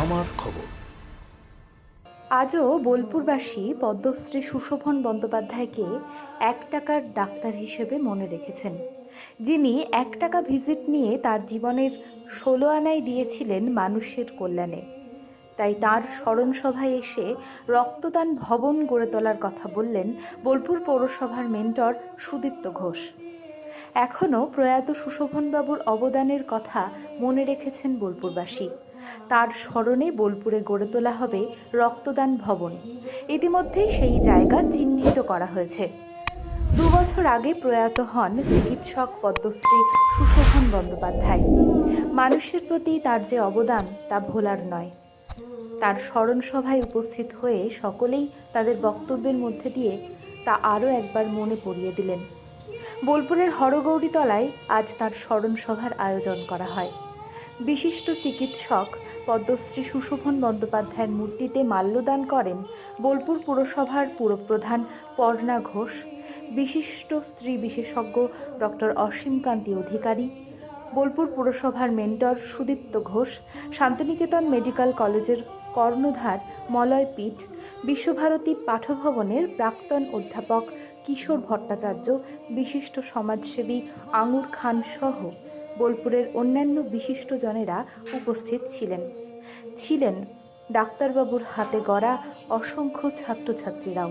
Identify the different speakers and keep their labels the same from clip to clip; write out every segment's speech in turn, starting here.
Speaker 1: আমার খবর।
Speaker 2: আজও বোলপুরবাসী পদ্মশ্রী সুশোভন বন্দ্যোপাধ্যায়কে এক টাকার ডাক্তার হিসেবে মনে রেখেছেন। যিনি এক টাকা ভিজিট নিয়ে তার জীবনের ষোলো আনায় দিয়েছিলেন মানুষের কল্যাণে। তাই তার স্মরণসভায় এসে রক্তদান ভবন গড়ে তোলার কথা বললেন বোলপুর পৌরসভার মেন্টর সুদীপ্ত ঘোষ। এখনও প্রয়াত সুশোভনবাবুর অবদানের কথা মনে রেখেছেন বোলপুরবাসী। তার স্মরণে বোলপুরে গড়ে তোলা হবে রক্তদান ভবন। ইতিমধ্যেই সেই জায়গা চিহ্নিত করা হয়েছে। দু বছর আগে প্রয়াত হন চিকিৎসক পদ্মশ্রী সুশোভন বন্দ্যোপাধ্যায়। মানুষের প্রতি তার যে অবদান, তা ভোলার নয়। তার স্মরণ সভায় উপস্থিত হয়ে সকলেই তাদের বক্তব্যের মধ্যে দিয়ে তা আরও একবার মনে পড়িয়ে দিলেন। বোলপুরের হরগৌরীতলায় আজ তার স্মরণ সভার আয়োজন করা হয়। বিশিষ্ট চিকিৎসক পদ্মশ্রী সুশোভন বন্দ্যোপাধ্যায়ের মূর্তিতে মাল্যদান করেন বোলপুর পুরসভার পুরপ্রধান পর্ণা ঘোষ, বিশিষ্ট স্ত্রী বিশেষজ্ঞ ডক্টর অসীমকান্তি অধিকারী, বোলপুর পুরসভার মেন্টর সুদীপ্ত ঘোষ, শান্তিনিকেতন মেডিকেল কলেজের কর্ণধার মলয় পীঠ, বিশ্বভারতী পাঠভবনের প্রাক্তন অধ্যাপক কিশোর ভট্টাচার্য, বিশিষ্ট সমাজসেবী আঙুর খান সহ বোলপুরের অন্যান্য বিশিষ্টজনেরা উপস্থিত ছিলেন। ছিলেন ডাক্তারবাবুর হাতে গড়া অসংখ্য ছাত্রছাত্রীরাও।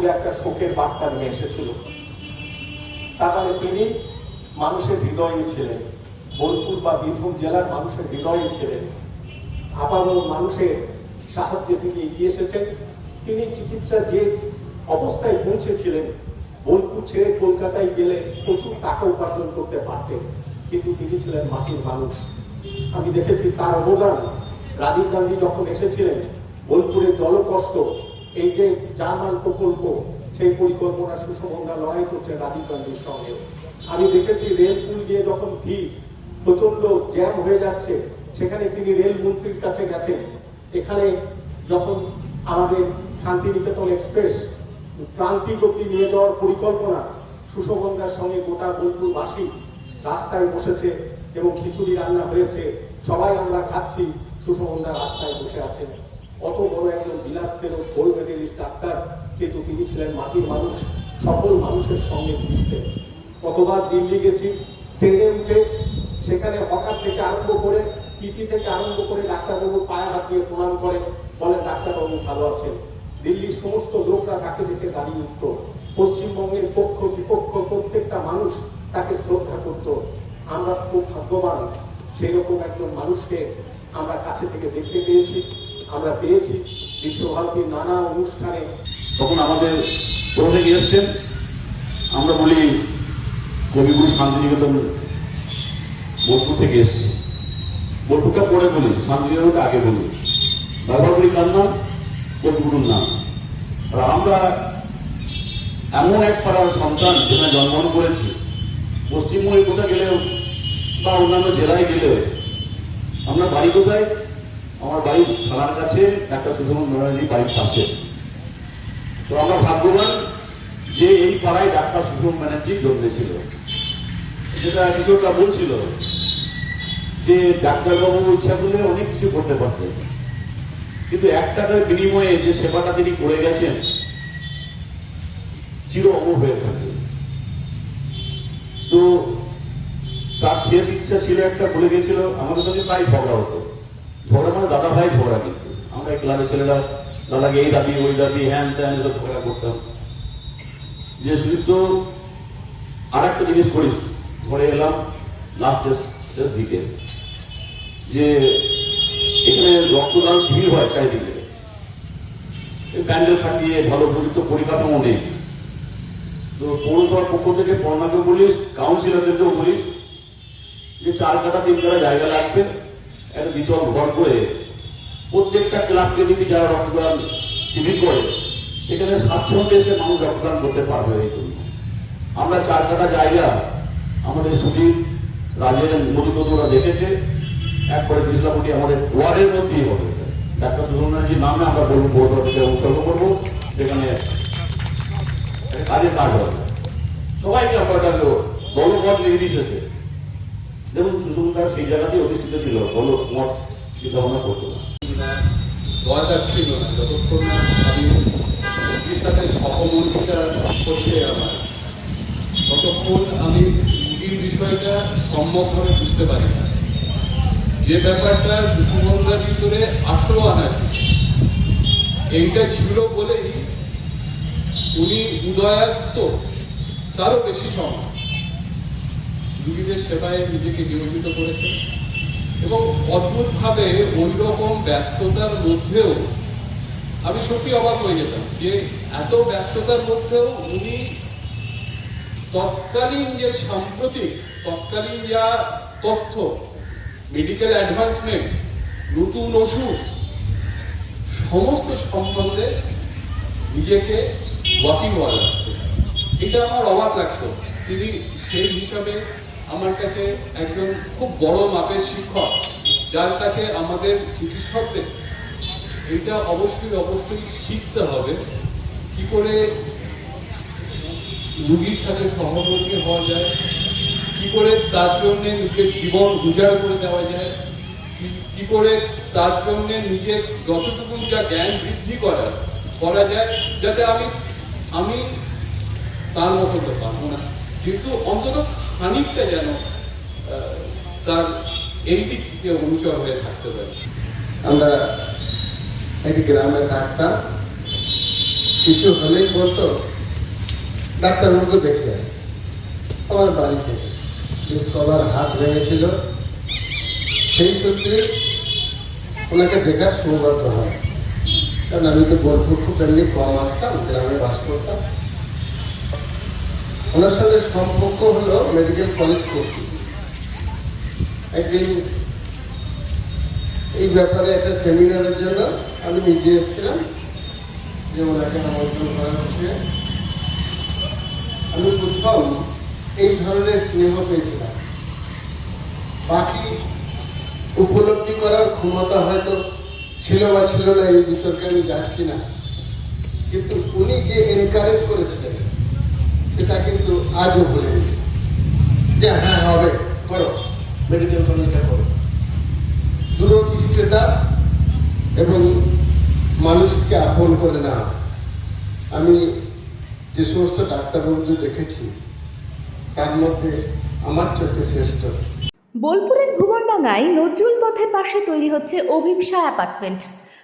Speaker 3: পুরো একটা শোকের বার্তা নিয়ে এসেছিল। মানে তিনি মানুষের হৃদয়ে ছিলেন। বোলপুর বা বীরভূম জেলার মানুষের হৃদয়ে ছিলেন। আপামর মানুষের সাহায্যে তিনি এগিয়ে এসেছেন। তিনি চিকিৎসা যে অবস্থায় পৌঁছেছিলেন, বোলপুর ছেড়ে কলকাতায় গেলে প্রচুর টাকা উপার্জন করতে পারতেন। কিন্তু তিনি ছিলেন মাটির মানুষ। আমি দেখেছি তার অবদান। রাজীব গান্ধী যখন এসেছিলেন বোলপুরের জলকষ্ট এই যে জার্মান প্রকল্প, সেই পরিকল্পনা সুষমন্দা লড়াই করছে রাজীব গান্ধীর সঙ্গে। আমি দেখেছি রেল পুল দিয়ে যখন ভিড় প্রচণ্ড জ্যাম হয়ে যাচ্ছে, সেখানে তিনি রেল মন্ত্রীর কাছে গেছেন। এখানে যখন আমাদের শান্তিনিকেতন এক্সপ্রেস ক্রান্তি গতি নিয়ে যাওয়ার পরিকল্পনা, সুশোভনদার সঙ্গে গোটা বোলপুরবাসী রাস্তায় বসেছে এবং খিচুড়ি রান্না হয়েছে, সবাই আমরা খাচ্ছি সুশোভনদা রাস্তায় বসে আছেন। অত বড় একজন বিলাত ফেরত গোল্ড মেডেলিস্ট ডাক্তার কিন্তু তিনি ছিলেন মাটির মানুষ সকল মানুষের সঙ্গে মিশতেন কতবার দিল্লি গেছি, ট্রেনে উঠে সেখানে হকার থেকে আরম্ভ করে টিটি থেকে আরম্ভ করে ডাক্তারবাবু পায়ে হাত দিয়ে প্রণাম করে, বলেন, ডাক্তারবাবু ভালো আছেন? দিল্লির সমস্ত লোকরা তাকে দেখে দাঁড়িয়ে উঠত। পশ্চিমবঙ্গের পক্ষ বিপক্ষ প্রত্যেকটা মানুষ তাকে শ্রদ্ধা করত। আমরা খুব ভাগ্যবান সেই রকম একজন মানুষকে আমরা কাছে থেকে দেখতে পেয়েছি। আমরা পেয়েছি। বিশ্বভারতীর নানা অনুষ্ঠানে।
Speaker 4: তখন আমাদের থেকে এসছেন, আমরা বলি, কবিগুরু শান্তিনিকেতন বোলপুর থেকে এসছে। বোলপুরটা পরে বলি, শান্তিনিকেতনটা আগে বলি। ব্যবহার করি কার নাম কবিগুরুর নাম। আর আমরা এমন এক পাড়ার সন্তান যেখানে জন্মগ্রহণ করেছি। পশ্চিমবঙ্গে কোথায় গেলেও বা অন্যান্য জেলায় গেলেও, আমরা বাড়ি কোথায়? আমার বাড়ি থানার কাছে একটা সুষম ব্যানার্জি বাড়ির পাশে। তো আমরা ভাগ্যবান যে এই পাড়ায় ডাক্তার সুষম ব্যানার্জি জন্মেছিল। যেটা কিশোরটা বলছিল যে ডাক্তারবাবু ইচ্ছা করলে অনেক কিছু করতে পারতেন। কিন্তু এক টাকার বিনিময়ে যে সেবাটা তিনি করে গেছেন, চির অমর হয়ে থাকে। তো তার শেষ ইচ্ছা ছিল একটা, বলে গেছিল আমাদের সঙ্গে প্রায় ঝগড়া হতো। ঝগড়া মানে দাদা ভাই ঝগড়া কিন্তু। আমরা ক্লাবের ছেলেরা, দাদাকে এই দাবি, ওই দাবি, হ্যান ত্যান এসব ঝগড়া করতাম। যে সুদীপ্ত আর একটা জিনিস করিস, ঘরে এলাম লাস্টের শেষ দিকে। যে এখানে রক্তদান শিবির হয় চারিদিকে। প্যান্ডেল খাটিয়ে ভালো উপযুক্ত পরিকাঠামো নেই। তো পৌরসভার পক্ষ থেকে পর্ণাকে বলিস কাউন্সিলরদেরকেও বলিস যে চার কাটা, তিন কাটা জায়গা লাগবে। একটা দ্বিতল ঘর করে প্রত্যেকটা ক্লাবকে দিবি যারা রক্তদান শিবির করে, সেখানে স্বাচ্ছন্দ্যে এসে মানুষ রক্তদান করতে পারবে এই জন্য। আমরা চার কাটা জায়গা আমাদের সুদীপ রাজের মধুকদুরা দেখেছে। এক একবারে কৃষ্ণাপটি আমাদের ওয়ার্ডের মধ্যেই হবে। ডাক্তার সুব্রমণ্যজির নামে আমরা বলব পৌরসভা উৎসর্গ করব। সেখানে কাজের কাজ হবে। সবাইকে আমরা দলমত নির্বিশেষে দেখুন সুষমতা সেই জায়গাতেই অধিষ্ঠিত ছিল। দলমত চিন্তা ভাবনা করতো না
Speaker 1: না আমি ততক্ষণ আমি বিষয়টা বুঝতে যে ব্যাপারটা সুষমতার ভিতরে আঠেরো আনা এইটা ছিল বলেই উনি উদয়াস্ত, তারও বেশি সময় রুগীদের সেবায় নিজেকে নিয়োজিত করেছেন এবং অদ্ভুতভাবে ওই রকম ব্যস্ততার মধ্যেও আমি সত্যি অবাক হয়ে যেতাম যে এত ব্যস্ততার মধ্যেও উনি তৎকালীন যে সাম্প্রতিক, তৎকালীন যা তথ্য মেডিকেল অ্যাডভান্সমেন্ট নতুন ওষুধ, সমস্ত সম্বন্ধে নিজেকে ওয়াকিবহাল রাখতেন এটা আমার অবাক লাগতো। তিনি সেই হিসাবে আমার কাছে একজন খুব বড় মাপের শিক্ষক, যার কাছে আমাদের চিকিৎসকদের এটা অবশ্যই অবশ্যই শিখতে হবে। কি করে রুগীর সাথে সহমর্মী হওয়া যায়, কি করে তার জন্য নিজের জীবন উজাড় করে দেওয়া যায়, কি- করে তার জন্য নিজের যতটুকু যা জ্ঞান বৃদ্ধি করা করা যায়, যাতে আমি আমি তার মতো তো পারব না। কিন্তু অন্তত খানিকটা যেন তার এই দিক থেকে অনুচর হয়ে থাকতে পারে।
Speaker 5: আমরা একটি গ্রামে থাকতাম। কিছু হলেই বলতো, ডাক্তার ডাক্তারবাবুকে দেখে আমার বাড়ি থেকে স্কলার হাত ভেঙেছিল। সেই সূত্রে ওনাকে দেখার সৌভাগ্য হয়। কারণ আমি তো বোলপুর খুব এমনি কম আসতাম, গ্রামে বাস করতাম। ওনার সাথে সম্পর্ক হলো মেডিকেল কলেজ করতে। একদিন এই ব্যাপারে একটা সেমিনারের জন্য আমি নিজে এসেছিলাম যে ওনাকে আমন্ত্রণ করা হচ্ছে। আমি প্রথম এই ধরনের স্নেহ পেয়েছিলাম। বাকি উপলব্ধি করার ক্ষমতা হয়তো ছিল বা ছিল না, এই বিষয়কে আমি যাচ্ছি না। কিন্তু উনি যে এনকারেজ করেছিলেন সেটা কিন্তু আজও ভুলে যে হ্যাঁ হবে, করো। মেডিকেল কলেজটা করো। দূরদৃষ্টিতা এবং মানুষকে আপন করে না। আমি যে সমস্ত ডাক্তারবাবুদের দেখেছি, তার মধ্যে আমার চোখে শ্রেষ্ঠ।
Speaker 2: বোলপুরের ভুবনডাঙ্গায় নজরুল পথের পাশে তৈরি হচ্ছে অভিপসা অ্যাপার্টমেন্ট।